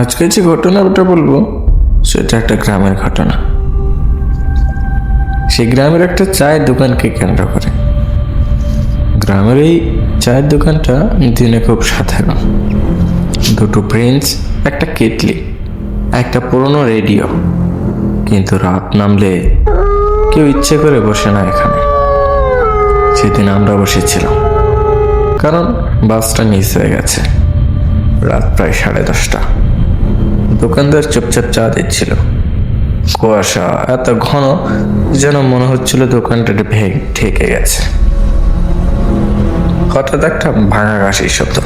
আজকে যে ঘটনাটা বলব, সেটা একটা গ্রামের ঘটনা। সেই গ্রামের একটা চায়ের দোকানকে কেন্দ্র করে। গ্রামের এই চায়ের দোকানটা দিনে খুব সাধারণ। দুটো প্রিন্স, একটা কেটলি, একটা পুরনো রেডিও। কিন্তু রাত নামলে কেউ ইচ্ছে করে বসে না এখানে। সেদিন আমরা বসেছিলাম। কারণ বাসটা মিস হয়ে গেছে। রাত প্রায় সাড়ে দশটা। দোকানদার চুপচাপ চা দিচ্ছিল। কুয়াশা এত ঘন যেন মনে হচ্ছিল দোকানটা ঠেকে গেছে। হঠাৎ একটা ভাঙা কাশির শব্দ।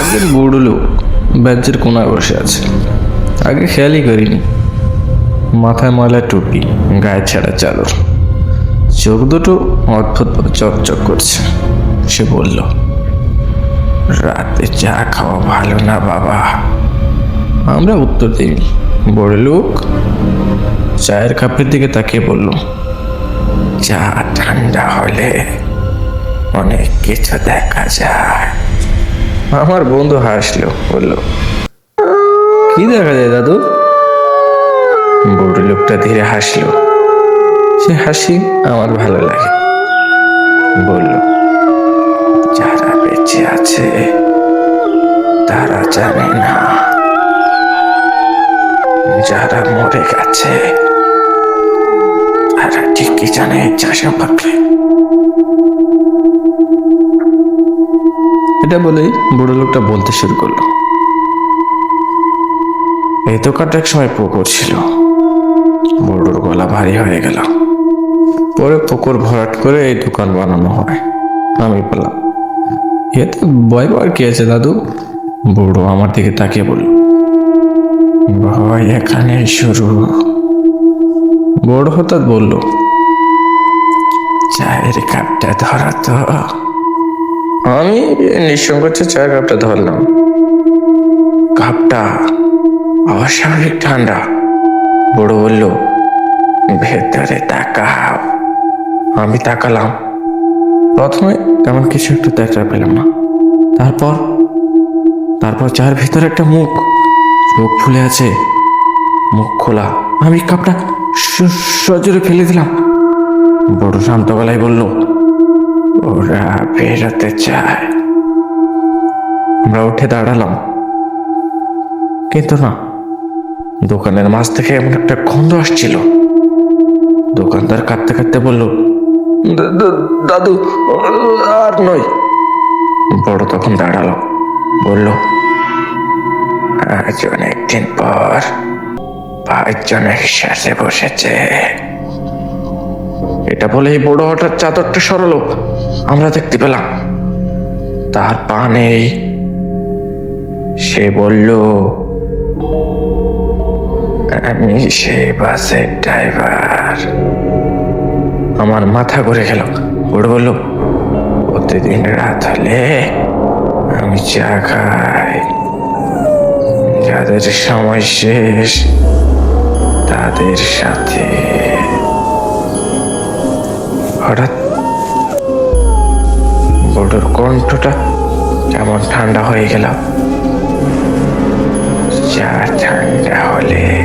একজন বুড়ো লোক বেঞ্চের কোনায় বসে আছে। আগে খেয়ালই করিনি। মাথায় ময়লা টুপি, গায়ে ছেঁড়া চাদর। চোখ দুটো অদ্ভুত চকচক করছে। সে বলল রাতে চা খাওয়া ভালো না, বাবা। আমরা উত্তর দিই। বড় লোক চায়ের কাপের দিকে তাকিয়ে বলল, চা ঠান্ডা হলে অনেক কিছু দেখা যায়। আমার বন্ধু হাসলো, বলল, কি দেখা যায় দাদু? বুড়ো লোকটা ধীরে হাসলো, সে হাসি আমার ভালো লাগে। বলল, যারা জানে না। যারা মরে গেছে তারা ঠিকই জানে চা সম্পর্কে। এটা বলেই বুড়ো লোকটা বলতে শুরু করল। এই দোকানটা এক সময় পুকুর ছিল। বুড়োর গলা ভারী হয়ে গেল। পরে পুকুর ভরাট করে এই দোকান বানানো হয়। আমি বললাম এতে ভয় পাওয়ার কি আছে দাদু? বুড়ো আমার দিকে তাকিয়ে বলল ভয় এখানে শুরু। বড় হঠাৎ বলল, চায়ের কাপটা ধরা তো। আমি নিঃসংকোচে চায়ের কাপটা ধরলাম। কাপটা অস্বাভাবিক ঠান্ডা। বড় বলল, ভেতরে তাকাও। আমি তাকালাম। প্রথমে তেমন কিছু একটু দেখা পেলাম না। তারপর তারপর যার ভিতরে একটা মুখ, চোখ ফুলে আছে, মুখ খোলা। আমি কাপটা সজোরে ফেলে দিলাম। বড় শান্ত গলায় বলল, ওরা বেরোতে চায়। আমরা উঠে দাঁড়ালাম। কিন্তু না, দোকানের মাছ থেকে এমন একটা গন্ধ আসছিল। দোকানদার কাঁদতে কাঁদতে বলল, "দা- দা- দাদু, আর নয়। বড় তখন দাঁড়াল। বলল, আজ অনেকদিন পর পাঁচজন একসাথে বসেছে। এটা বলেই বড় হঠাৎ চাদরটা সরলো। আমরা দেখতে পেলাম, তার পা নেই। সে বলল, আমি সেই বাসের ড্রাইভার। আমার মাথা ঘুরে গেল। বড় বলল, প্রতিদিন রাত হলে আমি চা খাই। যাদের সময় শেষ, তাদের সাথে। হঠাৎ বড়োর কণ্ঠটা কেমন ঠান্ডা হয়ে গেল। চা ঠান্ডা হলে